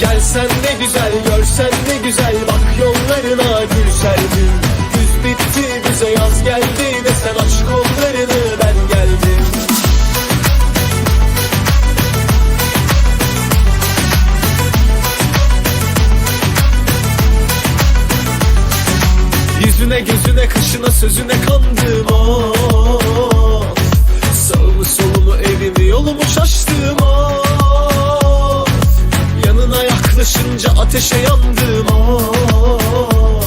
Gelsen ne güzel görsen ne güzel Bak yollarına gül serdim Güz bitti bize yaz geldi Desen aç kollarını ben geldim Yüzüne gözüne kaşına sözüne kandım oh. Sağımı solumu evimi yolumu şaştım oh. Yaklaşınca ateşe yandım oh.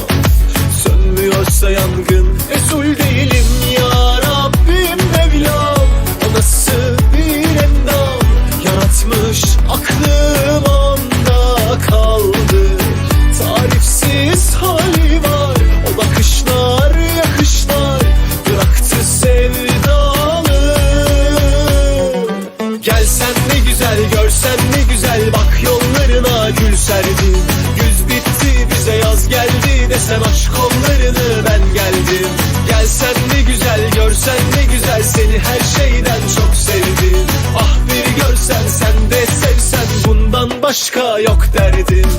Sönmüyorsa yangın Resul değilim ya Rabbim Mevlam. O nasıl bir endam Yaratmış aklım onda kaldı. Tarifsiz hali var O bakışlar yakışlar Bıraktı sevdalı. Gelsen ne güzel görsen ne güzel Bak yollarına serdim Güz bitti bize yaz geldi. Desen aç kollarını ben geldim. Gelsen ne güzel görsen ne güzel. Seni her şeyden çok sevdim. Ah bir görsen sen de sevsen. Bundan başka yok derdim.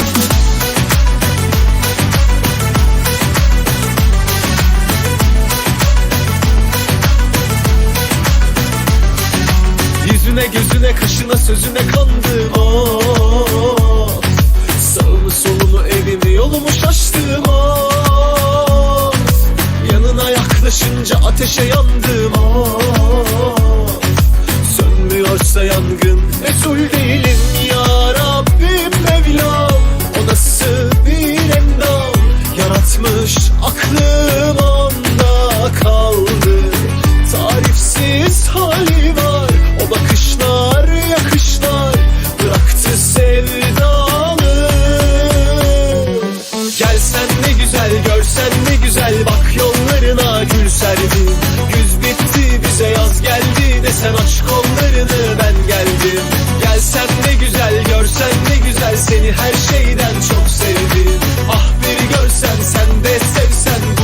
Yüzüne gözüne kaşına sözüne kandım oh. Sağımı Yaklaşınca ateşe yandım oh. Sönmüyorsa yangın Resul değilim ya Rabbim Mevlam. O nasıl bir endam Yaratmış aklım Desen aç kollarını ben geldim. Gelsen ne güzel görsen ne güzel. Seni her şeyden çok sevdim. Ah bir görsen sen de sevsen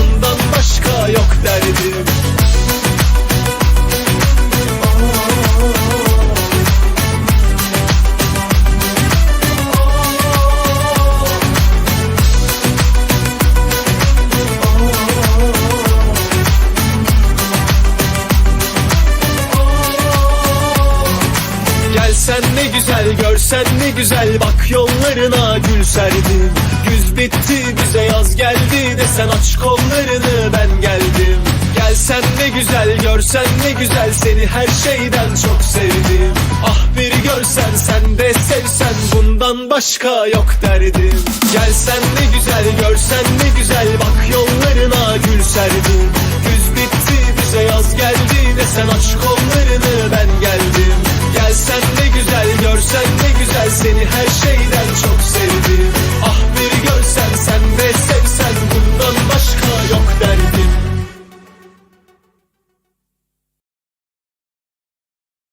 Görsen ne güzel, görsen ne güzel. Bak yollarına gül serdim. Güz bitti bize yaz geldi Desen aç kollarını ben geldim. Gelsen ne güzel, görsen ne güzel. Seni her şeyden çok sevdim. Ah bir görsen sen de sevsen Bundan başka yok derdim. Gelsen ne güzel, görsen ne güzel. Bak yollarına gül serdim. Güz bitti bize yaz geldi Desen aç kollarını ben geldim. Gelsen